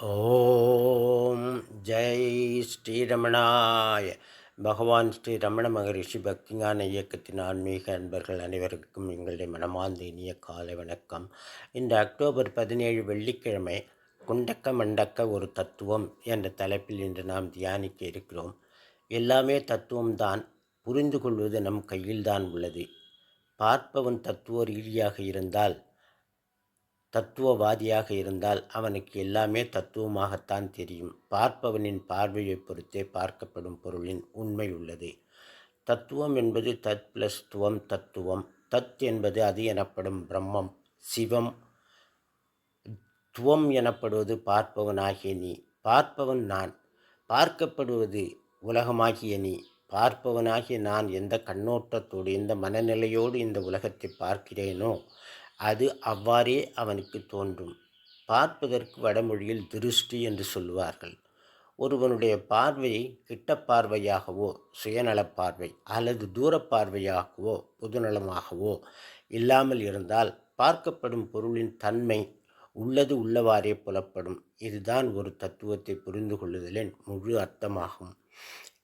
ஓம் ஜெய் ஸ்ரீரமணாய. பகவான் ஸ்ரீ ரமண மகரிஷி பக்திஞான இயக்கத்தின் ஆன்மீக அன்பர்கள் அனைவருக்கும் எங்களுடைய மனமார்ந்த இனிய காலை வணக்கம். இந்த அக்டோபர் பதினேழு வெள்ளிக்கிழமை குண்டக்க மண்டக்க ஒரு தத்துவம் என்ற தலைப்பில் இன்று நாம் தியானிக்க இருக்கிறோம். எல்லாமே தத்துவம்தான். புரிந்து கொள்வது நம் கையில்தான் உள்ளது. பார்ப்பவன் தத்துவ ரீதியாக இருந்தால் தத்துவவாதியாக இருந்தால் அவனுக்கு எல்லாமே தத்துவமாகத்தான் தெரியும். பார்ப்பவனின் பார்வையை பொறுத்தே பார்க்கப்படும் பொருளின் உண்மை உள்ளது. தத்துவம் என்பது தத் பிளஸ் துவம் தத்துவம். தத் என்பது அது எனப்படும் பிரம்மம். சிவம் துவம் எனப்படுவது பார்ப்பவனாகிய நீ. பார்ப்பவன் நான். பார்க்கப்படுவது உலகமாகிய நீ. பார்ப்பவனாகிய நான் எந்த கண்ணோட்டத்தோடு எந்த மனநிலையோடு இந்த உலகத்தை பார்க்கிறேனோ அது அவ்வாறே அவனுக்கு தோன்றும். பார்ப்பதற்கு வடமொழியில் திருஷ்டி என்று சொல்லுவார்கள். ஒருவனுடைய பார்வையை கிட்ட பார்வையாகவோ சுயநலப் பார்வை அல்லது தூரப் பார்வையாகவோ பொதுநலமாகவோ இல்லாமல் இருந்தால் பார்க்கப்படும் பொருளின் தன்மை உள்ளது உள்ளவாறே புலப்படும். இதுதான் ஒரு தத்துவத்தை புரிந்து கொள்ளுதலின் முழு அர்த்தமாகும்.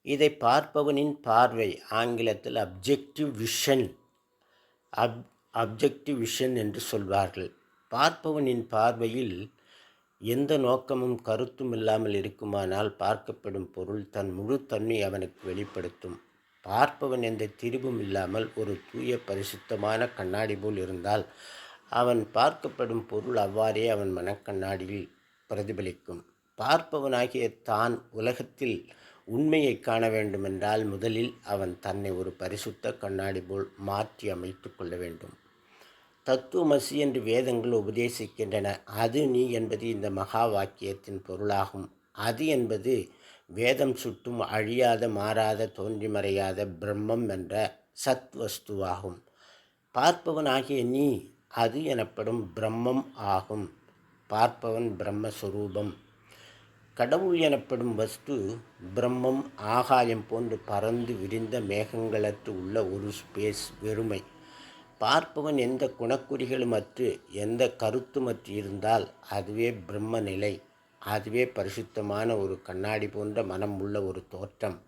இதை பார்ப்பவனின் பார்வை ஆங்கிலத்தில் அப்ஜெக்டிவ் விஷன் அப் அப்ஜெக்டிவ் விஷன் என்று சொல்வார்கள். பார்ப்பவனின் பார்வையில் எந்த நோக்கமும் கருத்தும் இல்லாமல் இருக்குமானால் பார்க்கப்படும் பொருள் தன் முழு தன்மை அவனுக்கு வெளிப்படுத்தும். பார்ப்பவன் எந்த திரிவும் இல்லாமல் ஒரு தூய பரிசுத்தமான கண்ணாடி போல் இருந்தால் அவன் பார்க்கப்படும் பொருள் அவ்வாறே அவன் மனக்கண்ணாடியில் பிரதிபலிக்கும். பார்ப்பவனாகிய தான் உலகத்தில் உண்மையை காண வேண்டுமென்றால் முதலில் அவன் தன்னை ஒரு பரிசுத்த கண்ணாடி போல் மாற்றி அமைத்து கொள்ள வேண்டும். தத்துவமசி என்று வேதங்கள் உபதேசிக்கின்றன. அது நீ என்பது இந்த மகா வாக்கியத்தின் பொருளாகும். அது என்பது வேதம் சுட்டும் அழியாத மாறாத தோன்றி மறையாத பிரம்மம் என்ற சத் வஸ்துவாகும் பார்ப்பவன் ஆகிய நீ அது எனப்படும் பிரம்மம் ஆகும். பார்ப்பவன் பிரம்மஸ்வரூபம். கடவுள் எனப்படும் வஸ்து பிரம்மம். ஆகாயம் போன்று பறந்து விரிந்த மேகங்களற்று உள்ள ஒரு ஸ்பேஸ் வெறுமை. பார்ப்பவன் எந்த குணக்குறிகளும் அற்று எந்த கருத்தும் அற்று இருந்தால் அதுவே பிரம்ம நிலை அதுவே பரிசுத்தமான ஒரு கண்ணாடி போன்ற மனம் உள்ள ஒரு தோற்றம்.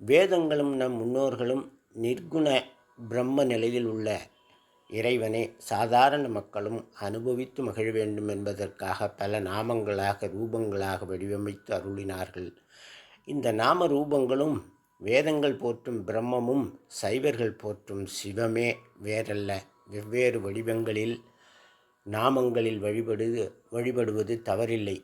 வேதங்களும் நம் முன்னோர்களும் நிர்குண பிரம்ம நிலையில் உள்ள இறைவனை சாதாரண மக்களும் அனுபவித்து மகிழ வேண்டும் என்பதற்காக பல நாமங்களாக ரூபங்களாக வடிவமைத்து அருளினார்கள். இந்த நாம ரூபங்களும் வேதங்கள் போற்றும் பிரம்மமும் சைவர்கள் போற்றும் சிவமே வேறல்ல. வெவ்வேறு வடிவங்களில் நாமங்களில் வழிபடு வழிபடுவது தவறில்லை.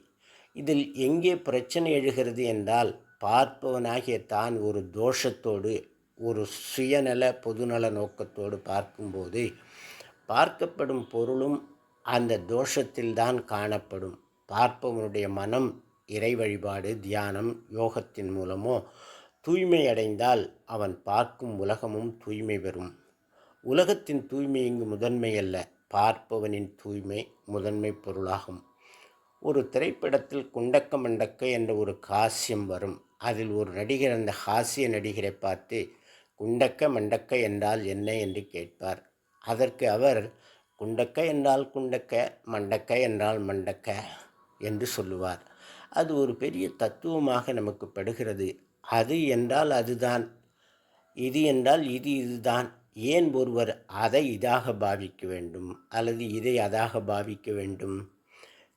இதில் எங்கே பிரச்சனை எழுகிறது என்றால் பார்ப்பவனாகிய தான் ஒரு தோஷத்தோடு ஒரு சுயநல பொதுநல நோக்கத்தோடு பார்க்கும்போது பார்க்கப்படும் பொருளும் அந்த தோஷத்தில்தான் காணப்படும். பார்ப்பவனுடைய மனம் இறை வழிபாடு தியானம் யோகத்தின் மூலமோ தூய்மை அடைந்தால் அவன் பார்க்கும் உலகமும் தூய்மை பெறும். உலகத்தின் தூய்மை இங்கு முதன்மை அல்ல பார்ப்பவனின் தூய்மை முதன்மை பொருளாகும். ஒரு திரைப்படத்தில் குண்டக்க மண்டக்க என்ற ஒரு காசியம் வரும். அதில் ஒரு நடிகர் அந்த ஹாசிய நடிகரை பார்த்து குண்டக்க மண்டக்க என்றால் என்ன? என்று கேட்பார். அதற்கு அவர் குண்டக்க என்றால் குண்டக்க மண்டக்க என்றால் மண்டக்க என்று சொல்லுவார். அது ஒரு பெரிய தத்துவமாக நமக்கு படுகிறது. அது என்றால் அதுதான். இது என்றால் இது இதுதான். ஏன் ஒருவர் அதை இதாக பாவிக்க வேண்டும்? அல்லது இதை அதாக பாவிக்க வேண்டும்?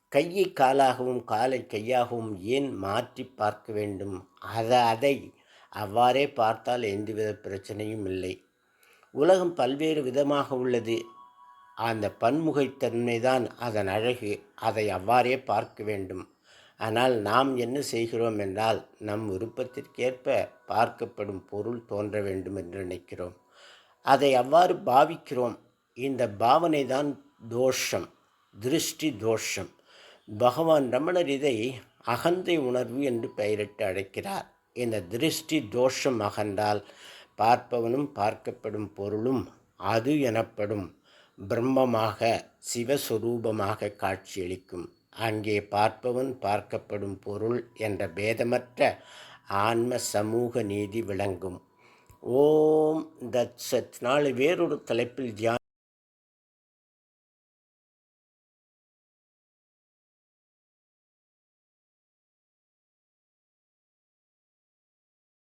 கையை காலாகவும் காலை கையாகவும் ஏன் மாற்றி பார்க்க வேண்டும்? அதை அதை அவ்வாறே பார்த்தால் எந்தவித பிரச்சனையும் இல்லை. உலகம் பல்வேறு விதமாக உள்ளது. அந்த பன்முகைத்தன்மைதான் அதன் அழகு. அதை அவ்வாறே பார்க்க வேண்டும். ஆனால் நாம் என்ன செய்கிறோம் என்றால் நம் விருப்பத்திற்கேற்ப பார்க்கப்படும் பொருள் தோன்ற வேண்டும் என்று நினைக்கிறோம். அதை அவ்வாறு பாவிக்கிறோம். இந்த பாவனை தான் தோஷம் திருஷ்டி தோஷம். பகவான் ரமணர் இதை அகந்தை உணர்வு என்று பெயரிட்டு அழைக்கிறார். இந்த திருஷ்டி தோஷம் அகன்றால் பார்ப்பவனும் பார்க்கப்படும் பொருளும் அது எனப்படும் பிரம்மமாக சிவஸ்வரூபமாக காட்சியளிக்கும். அங்கே பார்ப்பவன் பார்க்கப்படும் பொருள் என்ற பேதமற்ற ஆன்ம சமூக நீதி விளங்கும். ஓம் தத் சத். நாளை வேறொரு தலைப்பில் தியான்